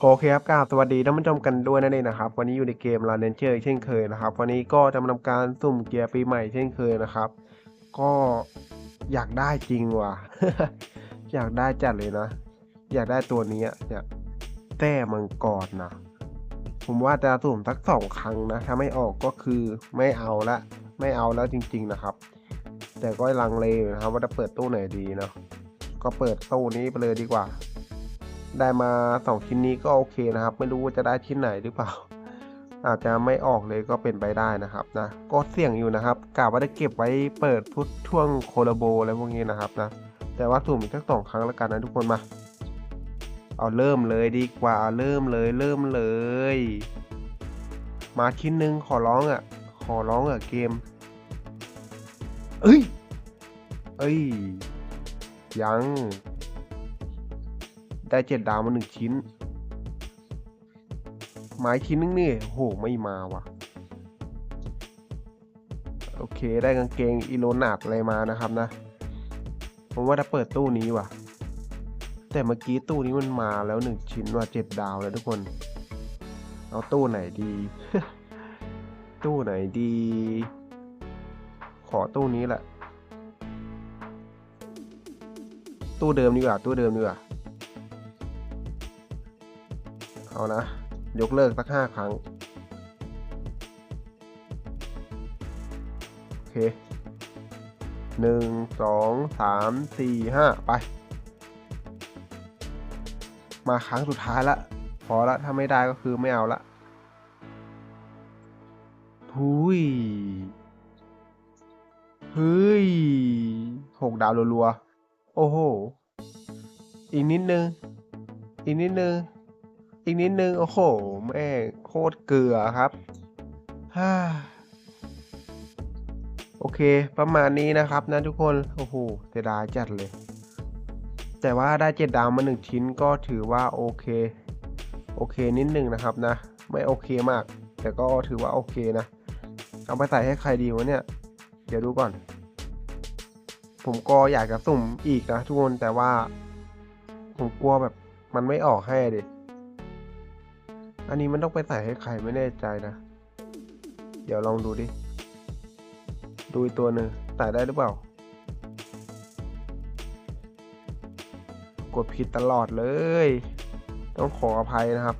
โอเคครับกราบสวัสดีท่านผู้ชมกันด้วยนั่นเองนะครับ วันนี้อยู่ในเกม r u n n a t u r e เช่นเคยนะครับ วันนี้ก็จะมาทำการสุ่มเกียร์ปีใหม่เช่นเคยนะครับ ก็อยากได้จริงว่ะ อยากได้จัดเลยนะ อยากได้ตัวนี้อะเนี่ยแต้มังกรนะ ผมว่าจะสุ่มสักสองครั้งนะ ถ้าไม่ออกก็คือไม่เอาละ ไม่เอาแล้วจริง ๆนะครับ แต่ก็ลังเลยนะครับ ว่าจะเปิดตู้ไหนดีเนาะ ก็เปิดตู้นี้ไปเลยดีกว่า ได้มาสองชิ้นนี้ก็โอเคนะครับ ไม่รู้ว่าจะได้ชิ้นไหนหรือเปล่า อาจจะไม่ออกเลยก็เป็นไปได้นะครับนะก็เสี่ยงอยู่นะครับกะว่าจะเก็บไว้เปิดพุทช่วงโคลาโบอะไรพวกนี้นะครับนะแต่ว่าสุ่มอีกสักสองครั้งแล้วกันนะทุกคนมา เอาเริ่มเลยดีกว่าเริ่มเลยเริ่มเลย มาชิ้นหนึ่งขอร้องอะ ขอร้องอะเกม เอ้ย เอ้ยยัง ได้เจ็ดดาวมาหนึ่งชิ้น ไม้ชิ้นนึงนี่โหไม่มาว่ะ โอเคได้กางเกงอีโลนาดอะไรมานะครับนะ ผมว่าจะเปิดตู้นี้ว่ะ แต่เมื่อกี้ตู้นี้มันมาแล้วหนึ่งชิ้นว่าเจ็ดดาวแล้วทุกคน เอาตู้ไหนดี ตู้ไหนดี ขอตู้นี้แหละตู้เดิมดีกว่าตู้เดิมดีกว่า เอานะ ยกเลิกสักห้าครั้ง โอเคหนึ่งสองสามสี่ห้าไป มาครั้งสุดท้ายละ พอละถ้าไม่ได้ก็คือไม่เอาละหุยเฮ้ยหกดาวรัวๆ โอ้โห อีกนิดนึง อีกนิดนึง อีกนิดนึง โอ้โหแม่โคตรเกลือครับฮ่าโอเค ประมาณนี้นะครับนะทุกคน โอ้โหเสียดายจัดเลย แต่ว่าได้เจ็ดดาวมาหนึ่งชิ้นก็ถือว่าโอเค โอเคนิดนึงนะครับนะ ไม่โอเคมาก แต่ก็ถือว่าโอเคนะ เอาไปใส่ให้ใครดีวะเนี่ย เดี๋ยวดูก่อน ผมก็อยากจะสุ่มอีกนะทุกคน แต่ว่า ผมกลัวแบบมันไม่ออกให้เดิ อันนี้มันต้องไปใส่ให้ใครไม่แน่ใจนะ เดี๋ยวลองดูดิ ดูอีกตัวหนึ่งใส่ได้หรือเปล่า กดผิดตลอดเลย ต้องขออภัยนะครับ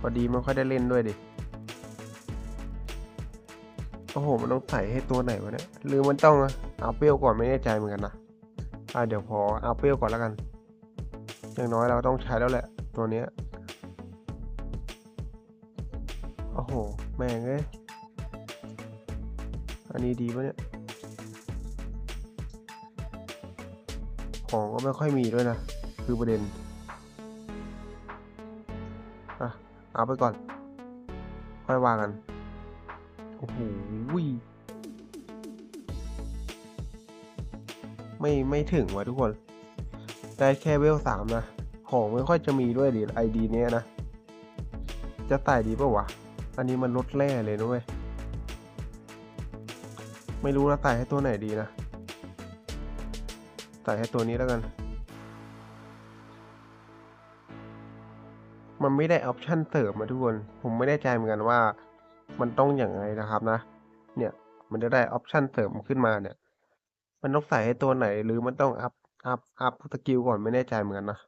พอดีไม่ค่อยได้เล่นด้วยดิ โอ้โห มันต้องใส่ให้ตัวไหนวะเนี่ยหรือมันต้องเอาเปรี้ยวก่อนไม่แน่ใจเหมือนกันนะอ่าเดี๋ยวพอเอาเปรี้ยวก่อนแล้วกัน อย่างน้อยเราต้องใช้แล้วแหละ ตัวเนี้ย อ้โห แม่งเอ้ยอันนี้ดีปะเนี่ย ของก็ไม่ค่อยมีด้วยนะ คือประเด็น อะ เอาไปก่อน ค่อยว่ากัน โอ้โหไม่ไม่ถึงว่ะทุกคน ได้แค่เวลสามนะ ของไม่ค่อยจะมีด้วยดิไอดีเนี้ยนะ จะใส่ดีป่าวะ อันนี้มันลดแร่เลยนะเว้ย ไม่รู้นะใส่ให้ตัวไหนดีนะใส่ให้ตัวนี้แล้วกัน มันไม่ได้ออปชั่นเสริมมาทุกคน ผมไม่แน่ใจเหมือนกันว่า มันต้องอย่างไรนะครับนะ เนี่ย มันจะได้ออปชั่นเสริมขึ้นมาเนี่ย มันต้องใส่ให้ตัวไหน หรือมันต้องอัพ อัพ อัพสกิลก่อนไม่แน่ใจเหมือนกันนะ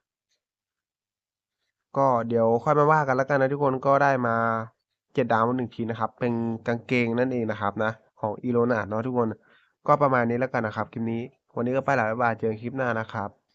ก็เดี๋ยวค่อยมาว่ากันแล้วกันนะทุกคน ก็ได้มา เจ็ดดาวหนึ่งทีนะครับ เป็นกางเกงนั่นเองนะครับนะ ของอีโรนาเนาะทุกคน ก็ประมาณนี้แล้วกันนะครับ คลิปนี้ วันนี้ก็ไปแล้วบ๊ายบายเจอกันคลิปหน้านะครับ